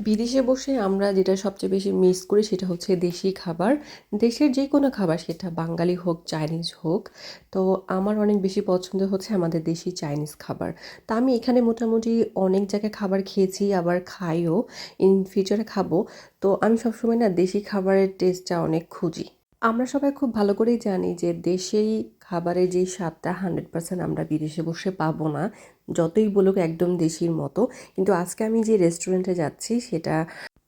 বিদেশে বসে আমরা যেটা সবচেয়ে বেশি মিস করি সেটা হচ্ছে দেশি খাবার। দেশের যে কোনো খাবার, সেটা বাঙালি হোক চাইনিজ হোক, তো আমার অনেক বেশি পছন্দ হচ্ছে আমাদের দেশি চাইনিজ খাবার। তা আমি এখানে মোটামুটি অনেক জায়গায় খাবার খেয়েছি, আবার খাইও ইন ফিউচারে খাব। তো আমি সবসময় না দেশি খাবারের টেস্টটা অনেক খুঁজি। আমরা সবাই খুব ভালো করেই জানি যে দেশেই খাবারে যেই স্বাদটা হান্ড্রেড পার্সেন্ট আমরা বিদেশে বসে পাবো না, যতই বলুক একদম দেশির মতো। কিন্তু আজকে আমি যে রেস্টুরেন্টে যাচ্ছি, সেটা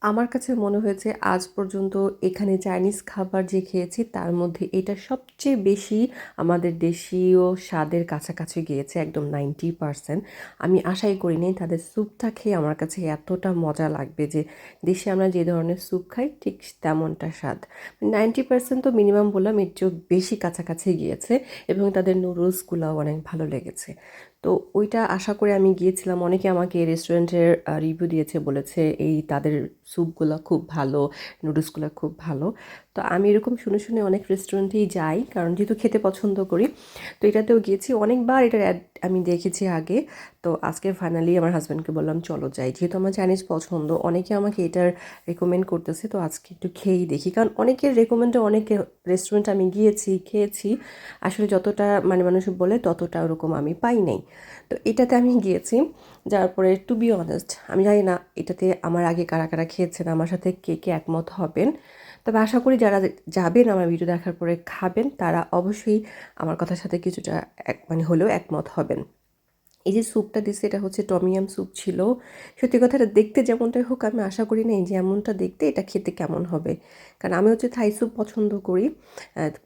আমার কাছে মনে হয়েছে আজ পর্যন্ত এখানে চাইনিজ খাবার যে খেয়েছি, তার মধ্যে এটা সবচেয়ে বেশি আমাদের দেশীয় স্বাদের কাছাকাছি গিয়েছে, একদম নাইনটি পারসেন্ট। আমি আশাই করিনি তাদের স্যুপটা খেয়ে আমার কাছে এতটা মজা লাগবে যে দেশে আমরা যে ধরনের স্যুপ খাই, ঠিক তেমনটা স্বাদ। নাইনটি পার্সেন্ট তো মিনিমাম বললাম, এর চেয়েও বেশি কাছাকাছি গিয়েছে এবং তাদের নুডলসগুলোও অনেক ভালো লেগেছে। তো ওইটা আশা করে আমি গিয়েছিলাম। অনেকে আমাকে রেস্টুরেন্টের রিভিউ দিয়েছে, বলেছে, এই তাদের স্যুপগুলো খুব ভালো নুডলসগুলো খুব ভালো। তো আমি এরকম শুনে শুনে অনেক রেস্টুরেন্টেই যাই, কারণ যেহেতু খেতে পছন্দ করি, তো এটাতেও গিয়েছি। অনেকবার এটার অ্যাড আমি দেখেছি আগে। তো আজকে ফাইনালি আমার হাজব্যান্ডকে বললাম, চলো যাই। যেহেতু আমার চাইনিজ পছন্দ, অনেকে আমাকে এটার রেকমেন্ড করতেছে, তো আজকে একটু খেয়েই দেখি। কারণ অনেকের রেকমেন্ডে অনেক রেস্টুরেন্ট আমি গিয়েছি, খেয়েছি। আসলে যতটা মানে মানুষ বলে, ততটা ওরকম আমি পাই নাই। তো এটাতে আমি গিয়েছি। যার পরে টু বি অনেস্ট আমি জানি না এটাতে আমার আগে কারা কারা খেয়েছেন, আমার সাথে কে কে একমত হবেন। তবে আশা করি যারা যাবেন আমার ভিডিও দেখার পরে খাবেন, তারা অবশ্যই আমার কথার সাথে কিছুটা এক মানে হলেও একমত হবেন। এই যে স্যুপটা দিচ্ছে এটা হচ্ছে টমিয়াম স্যুপ ছিল। সত্যি কথা, এটা দেখতে যেমনটাই হোক, আমি আশা করি না যে এমনটা দেখতে, এটা খেতে কেমন হবে। কারণ আমি হচ্ছে থাই স্যুপ পছন্দ করি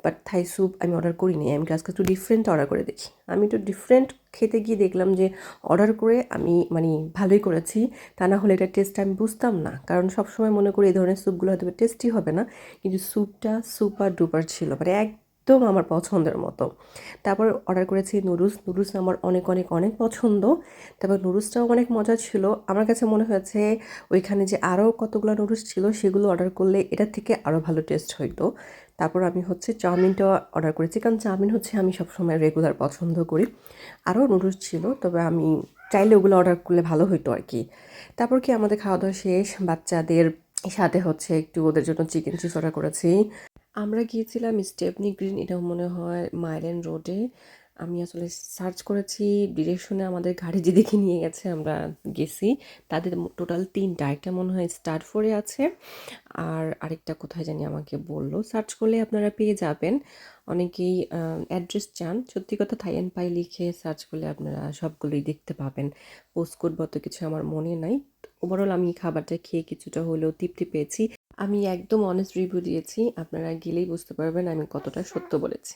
বাট থাই স্যুপ আমি অর্ডার করিনি। আমি আজকে একটু ডিফারেন্ট অর্ডার করে দেখি। আমি একটু ডিফারেন্ট খেতে গিয়ে দেখলাম যে অর্ডার করে আমি মানে ভালোই করেছি। তা না হলে এটা টেস্ট আমি বুঝতাম না। কারণ সবসময় মনে করি এই ধরনের স্যুপগুলো হয়তো টেস্টি হবে না, কিন্তু স্যুপটা সুপার ডুপার ছিল। মানে এক একদম আমার পছন্দের মতো। তারপর অর্ডার করেছি নুডলস নুডলস আমার অনেক অনেক অনেক পছন্দ। তারপর নুডলসটাও অনেক মজা ছিল। আমার কাছে মনে হয়েছে ওইখানে যে আরও কতগুলো নুডলস ছিল সেগুলো অর্ডার করলে এটার থেকে আরও ভালো টেস্ট হইতো। তারপর আমি হচ্ছে চাউমিনটা অর্ডার করেছি। কারণ চাউমিন হচ্ছে আমি সবসময় রেগুলার পছন্দ করি। আরও নুডলস ছিল, তবে আমি চাইলে ওগুলো অর্ডার করলে ভালো হইতো আর কি। তারপর কি আমাদের খাওয়া দাওয়া শেষ, বাচ্চাদের সাথে হচ্ছে একটু ওদের জন্য চিকেন চিজ অর্ডার করেছি। আমরা গিয়েছিলাম স্টেপনি গ্রিন এটা মনে হয় মাইলেন রোডে। আমি আসলে সার্চ করেছি, ডিরেকশনে আমাদের গাড়ি যেদিকে নিয়ে গেছে, আমরা গেছি। তাদের টোটাল তিনটা, একটা মনে হয় স্টার্ট ফোরে আছে, আর আরেকটা কোথায় জানি আমাকে বলল। সার্চ করলে আপনারা পেয়ে যাবেন। অনেকেই অ্যাড্রেস চান। সত্যি কথা, থাই অ্যান্ড পাই লিখে সার্চ করলে আপনারা সবগুলোই দেখতে পাবেন। পোস্ট কোড বলতে কিছু আমার মনে নাই। ওভারঅল আমি খাবারটা খেয়ে কিছুটা হলেও তৃপ্তি পেয়েছি। আমি একদম অনেস্ট রিভিউ দিয়েছি আপনারা গেলেই বুঝতে পারবেন আমি কতটা সত্য বলেছি।